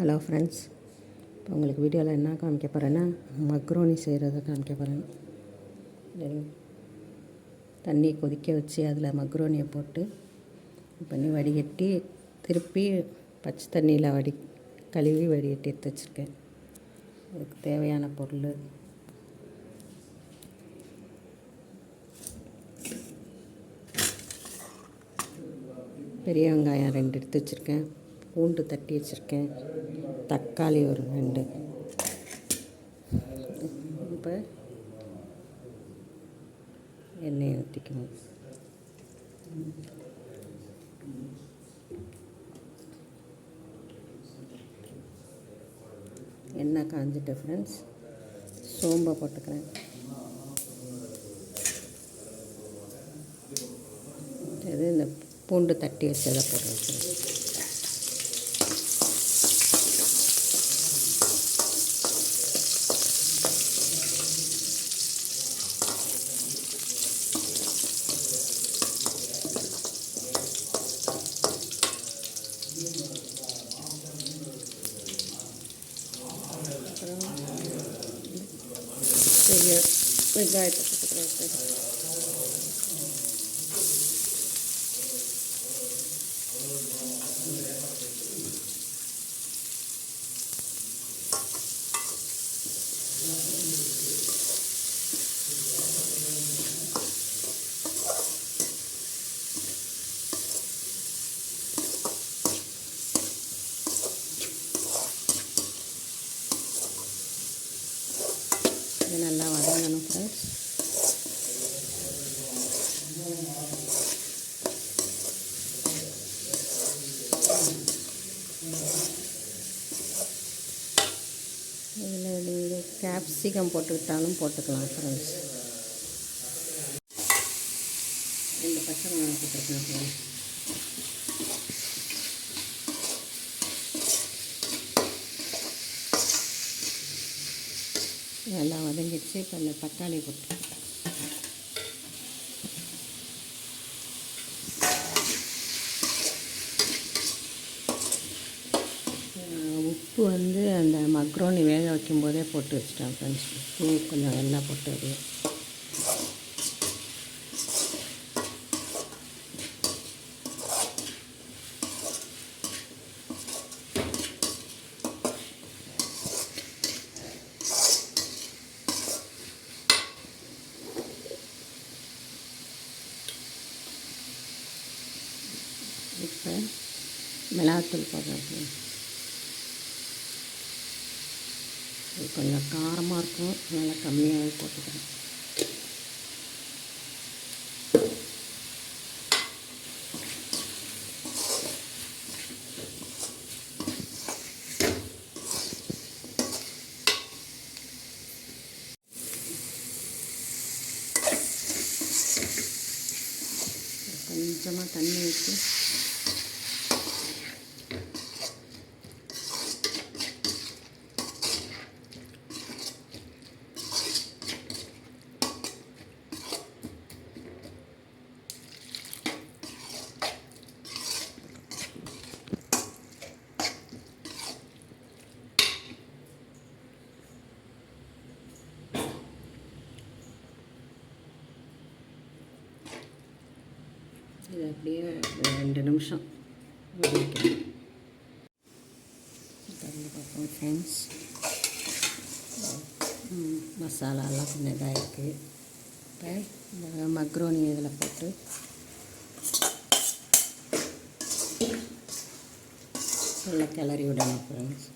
Hello friends இப்போ உங்களுக்கு வீடியோவில் என்ன காமிக்க போகிறேன்னா மக்ரோனி செய்கிறத காமிக்க போகிறேன் தண்ணி கொதிக்க வச்சு அதில் மக்ரோனியை போட்டு பண்ணி வடிகட்டி திருப்பி பச்சை தண்ணியில் வடி கழுவி வடிகட்டி எடுத்து வச்சுருக்கேன். அதுக்கு தேவையான பொருள். பெரிய வெங்காயம் ரெண்டு எடுத்து வச்சுருக்கேன். பூண்டு தட்டி வச்சுருக்கேன். தக்காளி ஒரு ரெண்டு. இப்போ எண்ணெயை ஊற்றிக்கணும் எண்ணெய் காஞ்சிட்டு ஃப்ரெண்ட்ஸ் சோம்பை போட்டுக்கிறேன். இது இந்த பூண்டு தட்டி வச்சதை போட்டு வச்சுருக்கேன் பெரிய வெங்காயத்தை போட்டுக்கிறேன் இது நல்லா வதங்கணும் ஃப்ரெண்ட்ஸ் இதில் நீங்கள் கேப்சிகம் போட்டுக்கிட்டாலும் போட்டுக்கலாம் ஃப்ரெண்ட்ஸ் ரெண்டு பச்சை மிளகாய் போட்டுருக்கேன் ஃப்ரெண்ட்ஸ் நல்லா வதங்கிடுச்சு. இப்போ இந்த தக்காளி போட்டு. உப்பு வந்து அந்த மக்ரோனி வேக வைக்கும் போதே போட்டு வச்சிட்டேன் ஃப்ரெண்ட்ஸ் உப்பு கொஞ்சம் நல்லா போட்டு அது மிளகாத்தூள் போடுறேன் இது கொஞ்சம் காரமாக இருக்கும். நல்லா கம்மியாகவே போட்டுக்கிறேன். கொஞ்சமாக தண்ணி ஊற்றி இது அப்படியே ரெண்டு நிமிஷம் வதக்கிக்கணும். திறந்து பார்ப்போம் ஃப்ரெண்ட்ஸ் மசாலாலாம் கொஞ்சம் இதாக இருக்குது இப்போ இந்த மக்ரோனி இதில் போட்டு நல்லா கிளறி விடணும் ஃப்ரெண்ட்ஸ்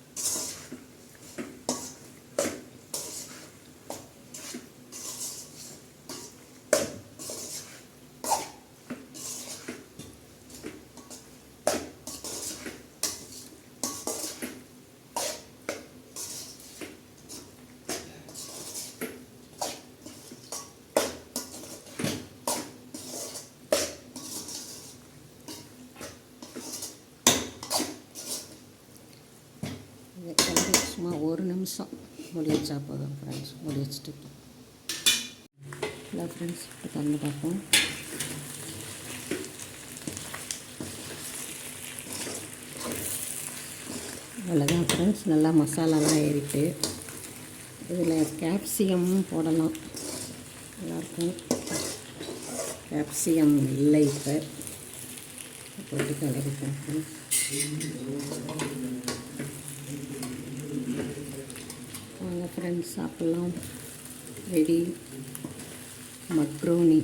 இதை கிளறி சும்மா ஒரு நிமிஷம் மூடி வச்சா போதும் ஃப்ரெண்ட்ஸ் மூடி வச்சுட்டு ஹலோ ஃப்ரெண்ட்ஸ் இப்போ திறந்து பார்ப்போம். அவ்வளோதான் ஃப்ரெண்ட்ஸ் நல்லா மசாலாலாம் ஏறிட்டு இதில் கேப்சிகமும் போடலாம். நல்லாயிருக்கும் கேப்சிகம் இல்லை இப்போ. போட்டு கலரிப்போம் ஃப்ரெண்ட்ஸ் வாங்க ஃப்ரெண்ட்ஸ் சாப்பிட்லாம் ரெடி மக்ரோனி